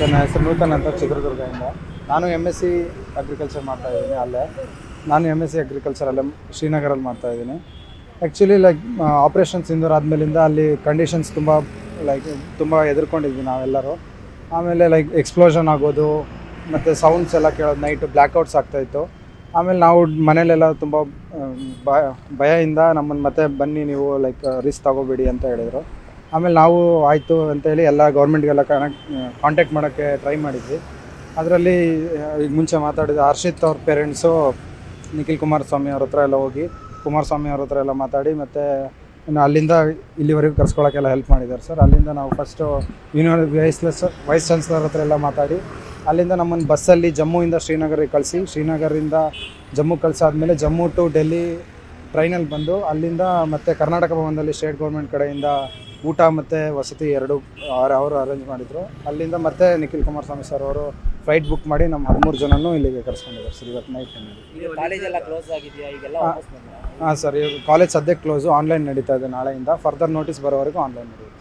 Sir ನನ್ನ ಹೆಸರು ನೂತನ್ ಅಂತ ಚಿತ್ರದುರ್ಗದಿಂದ. ನಾನು ಎಂ ಎಸ್ ಸಿ ಅಗ್ರಿಕಲ್ಚರ್ ಮಾಡ್ತಾ ಇದ್ದೀನಿ ಅಲ್ಲೇ. ನಾನು ಎಂ ಎಸ್ ಸಿ ಅಗ್ರಿಕಲ್ಚರಲ್ಲೇ ಶ್ರೀನಗರಲ್ಲಿ ಮಾಡ್ತಾ ಇದ್ದೀನಿ. ಆ್ಯಕ್ಚುಲಿ ಲೈಕ್ ಆಪ್ರೇಷನ್ ಸಿಂಧೂರ್ ಆದಮೇಲಿಂದ ಅಲ್ಲಿ ಕಂಡೀಷನ್ಸ್ ತುಂಬ ಲೈಕ್ ತುಂಬ ಎದುರ್ಕೊಂಡಿದ್ವಿ ನಾವೆಲ್ಲರೂ. ಆಮೇಲೆ ಲೈಕ್ ಎಕ್ಸ್ಪ್ಲೋಷನ್ ಆಗೋದು, ಮತ್ತು ಸೌಂಡ್ಸ್ ಎಲ್ಲ ಕೇಳೋದು ನೈಟು ಬ್ಲ್ಯಾಕ್ಔಟ್ಸ್ ಆಗ್ತಾಯಿತ್ತು ಆಮೇಲೆ ನಾವು ಮನೇಲೆಲ್ಲ ತುಂಬ ಭಯ, ಭಯದಿಂದ ನಮ್ಮನ್ನು ಮತ್ತೆ ಬನ್ನಿ ನೀವು ಲೈಕ್ ರಿಸ್ಕ್ ತಗೋಬೇಡಿ ಅಂತ ಹೇಳಿದರು. ಆಮೇಲೆ ನಾವು ಆಯಿತು ಅಂತೇಳಿ ಎಲ್ಲ ಗೌರ್ಮೆಂಟ್ಗೆಲ್ಲ ಕನೆಕ್ಟ್ ಕಾಂಟ್ಯಾಕ್ಟ್ ಮಾಡೋಕ್ಕೆ ಟ್ರೈ ಮಾಡಿದ್ವಿ. ಅದರಲ್ಲಿ ಈಗ ಮುಂಚೆ ಮಾತಾಡಿದ ಹರ್ಷಿತ್ ಅವ್ರ ಪೇರೆಂಟ್ಸು ನಿಖಿಲ್ ಕುಮಾರಸ್ವಾಮಿ ಅವ್ರ ಹತ್ರ ಎಲ್ಲ ಹೋಗಿ, ಕುಮಾರಸ್ವಾಮಿ ಅವ್ರ ಹತ್ರ ಎಲ್ಲ ಮಾತಾಡಿ ಮತ್ತು ಇನ್ನು ಅಲ್ಲಿಂದ ಇಲ್ಲಿವರೆಗೂ ಕರ್ಸ್ಕೊಳ್ಳೋಕ್ಕೆಲ್ಲ ಹೆಲ್ಪ್ ಮಾಡಿದ್ದಾರೆ ಸರ್ ಅಲ್ಲಿಂದ ನಾವು ಫಸ್ಟು ಯೂನಿವರ್ ವೈಸ್ಲೆಸ್ ವೈಸ್ ಚಾನ್ಸ್ಲರ್ ಹತ್ರ ಎಲ್ಲ ಮಾತಾಡಿ, ಅಲ್ಲಿಂದ ನಮ್ಮನ್ನು ಬಸ್ಸಲ್ಲಿ ಜಮ್ಮುವಿಂದ ಶ್ರೀನಗರಿಗೆ ಕಳಿಸಿ ಶ್ರೀನಗರಿಂದ ಜಮ್ಮು ಕಳಿಸಾದ್ಮೇಲೆ ಜಮ್ಮು ಟು ಡೆಲ್ಲಿ ಟ್ರೈನಲ್ಲಿ ಬಂದು ಅಲ್ಲಿಂದ ಮತ್ತೆ ಕರ್ನಾಟಕ ಭವನದಲ್ಲಿ ಸ್ಟೇಟ್ ಗೌರ್ಮೆಂಟ್ ಕಡೆಯಿಂದ ಊಟ ಮತ್ತು ವಸತಿ ಎರಡು ಅವ್ರು ಅವರು ಅರೇಂಜ್ ಮಾಡಿದರು. ಅಲ್ಲಿಂದ ಮತ್ತೆ ನಿಖಿಲ್ ಕುಮಾರ್ ಸ್ವಾಮಿ ಸರ್ ಅವರು ಫ್ಲೈಟ್ ಬುಕ್ ಮಾಡಿ ನಮ್ಮ ಹದಿಮೂರು ಜನನೂ ಇಲ್ಲಿಗೆ ಕರ್ಸ್ಕೊಂಡಿದ್ದಾರೆ ಸರ್ ಇವತ್ತು ನೈಟ್ ಬಂದಿದ್ದು ಕಾಲೇಜ್ ಎಲ್ಲ ಕ್ಲೋಸ್ ಆಗಿದೆಯಾ? ಈಗೆಲ್ಲ ಹಾ. ಸರ್ ಇವಾಗ ಕಾಲೇಜ್ ಸದ್ಯಕ್ಕೆ ಕ್ಲೋಸು ಆನ್ಲೈನ್ ನಡೀತಾ ಇದೆ ನಾಳೆಯಿಂದ. ಫರ್ದರ್ ನೋಟಿಸ್ ಬರೋವರೆಗೂ ಆನ್ಲೈನ್ ನಡೆಯುತ್ತೆ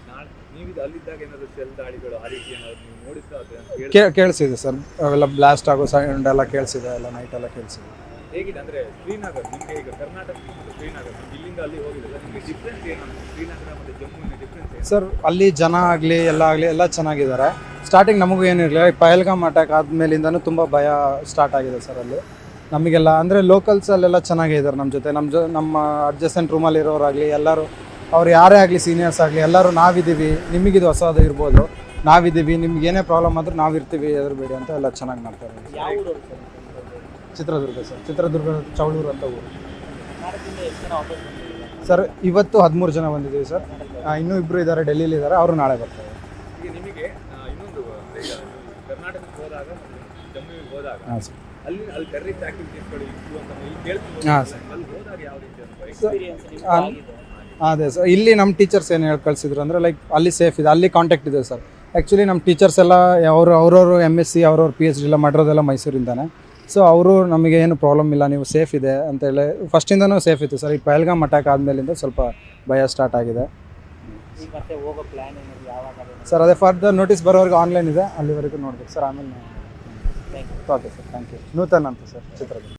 ಕೇಳಿಸಿದೆ ಸರ್ ಅವೆಲ್ಲ ಬ್ಲಾಸ್ಟ್ ಆಗೋ ಸೈಂಡ್ ಎಲ್ಲ ಕೇಳಿಸಿದೆ ಎಲ್ಲ ನೈಟ್ ಎಲ್ಲ ಕೇಳಿಸಿದೆ. ಹೇಗಿದೆ ಅಂದ್ರೆ ಶ್ರೀನಗರ್ ನಿಮಗೆ ಈಗ ಕರ್ನಾಟಕ ಶ್ರೀನಗರ್ ಇಲ್ಲಿಂದ ಅಲ್ಲಿ ಹೋಗಿದೆ ನಿಮಗೆ ಡಿಫ್ರೆನ್ಸ್ ಏನು ಶ್ರೀನಗರ ಮತ್ತೆ ಜಮ್ಮುವಿನ ಡಿಫ್ರೆನ್ಸ್ ಏನು? ಸರ್ ಅಲ್ಲಿ ಜನ ಆಗಲಿ ಎಲ್ಲ ಆಗಲಿ ಎಲ್ಲ ಚೆನ್ನಾಗಿದ್ದಾರೆ. ಸ್ಟಾರ್ಟಿಂಗ್ ನಮಗೂ ಏನಿರಲಿಲ್ಲ ಪಹಲ್ಗಾಮ್ ಅಟ್ಯಾಕ್ ಆದಮೇಲಿಂದನೂ ತುಂಬ ಭಯ ಸ್ಟಾರ್ಟ್ ಆಗಿದೆ ಸರ್ ಅಲ್ಲಿ. ನಮಗೆಲ್ಲ ಅಂದರೆ ಲೋಕಲ್ಸಲ್ಲೆಲ್ಲ ಚೆನ್ನಾಗೇ ಇದ್ದಾರೆ ನಮ್ಮ ಜೊತೆ. ನಮ್ಮ ಜೊ ನಮ್ಮ ಅಡ್ಜಸ್ಟೆಂಟ್ ರೂಮಲ್ಲಿರೋರಾಗಲಿ ಎಲ್ಲರೂ ಅವ್ರು ಯಾರೇ ಆಗಲಿ ಸೀನಿಯರ್ಸ್ ಆಗಲಿ ಎಲ್ಲರೂ ನಾವಿದ್ದೀವಿ. ನಿಮಗಿದು ಹೊಸದು ಇರ್ಬೋದು. ನಾವಿದ್ದೀವಿ. ನಿಮ್ಗೆ ಏನೇ ಪ್ರಾಬ್ಲಮ್ ಆದರೂ ನಾವಿರ್ತೀವಿ. ಬೇಡಿ ಅಂತ ಎಲ್ಲ ಚೆನ್ನಾಗಿ ಮಾಡ್ತಾರೆ. ಚಿತ್ರದುರ್ಗ ಸರ್. ಚಿತ್ರದುರ್ಗ ಚೌಳೂರು ಅಂತ ಊರು. ಸರ್ ಇವತ್ತು ಹದಿಮೂರು ಜನ ಬಂದಿದ್ದೀವಿ ಸರ್. ಆ, ಇನ್ನೂ ಇಬ್ಬರು ಇದ್ದಾರೆ ಡೆಲ್ಲಿಲಿ ಇದ್ದಾರೆ. ಅವರು ನಾಳೆ ಬರ್ತಾರೆ. ಈಗ ನಿಮಗೆ ಆ, ಇನ್ನೊಂದು ಅಂದ್ರೆ ಈಗ ನೀವು ಕರ್ನಾಟಕಕ್ಕೆ ಹೋದಾಗ ಜಮ್ಮುವಿಗೆ ಹೋದಾಗ ಹಾಂ ಸರ್. ಅಲ್ಲಿ ಅಲ್ಲಿ ಟೆರರಿಸ್ಟ್ ಆಕ್ಟಿವಿಟೀಸ್ಗಳು ಇತ್ತು ಅಂತ ಇಲ್ಲಿ ಕೇಳ್ತೀನಿ ಹಾಂ ಸರ್. ಅಲ್ಲಿ ಹೋದಾಗ ಯಾವ ರೀತಿ ಅನುಭವ? ಎಕ್ಸ್ಪೀರಿಯನ್ಸ್ ನಿಮ್ಗೆ ಆ, ಆಗಿದೆ ಅದೇ ಸರ್. ಇಲ್ಲಿ ನಮ್ಮ ಟೀಚರ್ಸ್ ಏನು ಹೇಳಿ ಕಳಿಸಿದ್ರು ಅಂದರೆ ಲೈಕ್ ಅಲ್ಲಿ ಸೇಫ್ ಇದೆ. ಅಲ್ಲಿ ಕಾಂಟ್ಯಾಕ್ಟ್ ಇದೆ ಸರ್. ಆ್ಯಕ್ಚುಲಿ ನಮ್ಮ ಟೀಚರ್ಸ್ ಎಲ್ಲ ಅವರು ಅವ್ರವ್ರು ಎಂ ಎಸ್ ಸಿ ಅವ್ರವ್ರ ಪಿ ಎಚ್ ಡಿ ಎಲ್ಲ ಮಾಡಿರೋದೆಲ್ಲ ಮೈಸೂರಿಂದಾನೆ ಸೊ ಅವರು ನಮಗೆ ಏನು ಪ್ರಾಬ್ಲಮ್ ಇಲ್ಲ ನೀವು ಸೇಫ್ ಇದೆ ಅಂತೇಳಿ ಫಸ್ಟಿಂದನೂ ಸೇಫ್ ಇತ್ತು. ಸರ್ ಈ ಪಹಲ್ಗಾಮ್ ಅಟ್ಯಾಕ್ ಆದಮೇಲಿಂದ ಸ್ವಲ್ಪ ಭಯ ಸ್ಟಾರ್ಟ್ ಆಗಿದೆ. ಸರ್ ಅದೇ? ಫರ್ದರ್ ನೋಟಿಸ್ ಬರೋವರೆಗೂ ಆನ್ಲೈನ್ ಇದೆ ಅಲ್ಲಿವರೆಗೂ ನೋಡ್ಬೇಕು. ಸರ್ ಆಮೇಲೆ okay sir thank you Nutan ಅಂತ ಸರ್ ಚಿತ್ರದುರ್ಗ.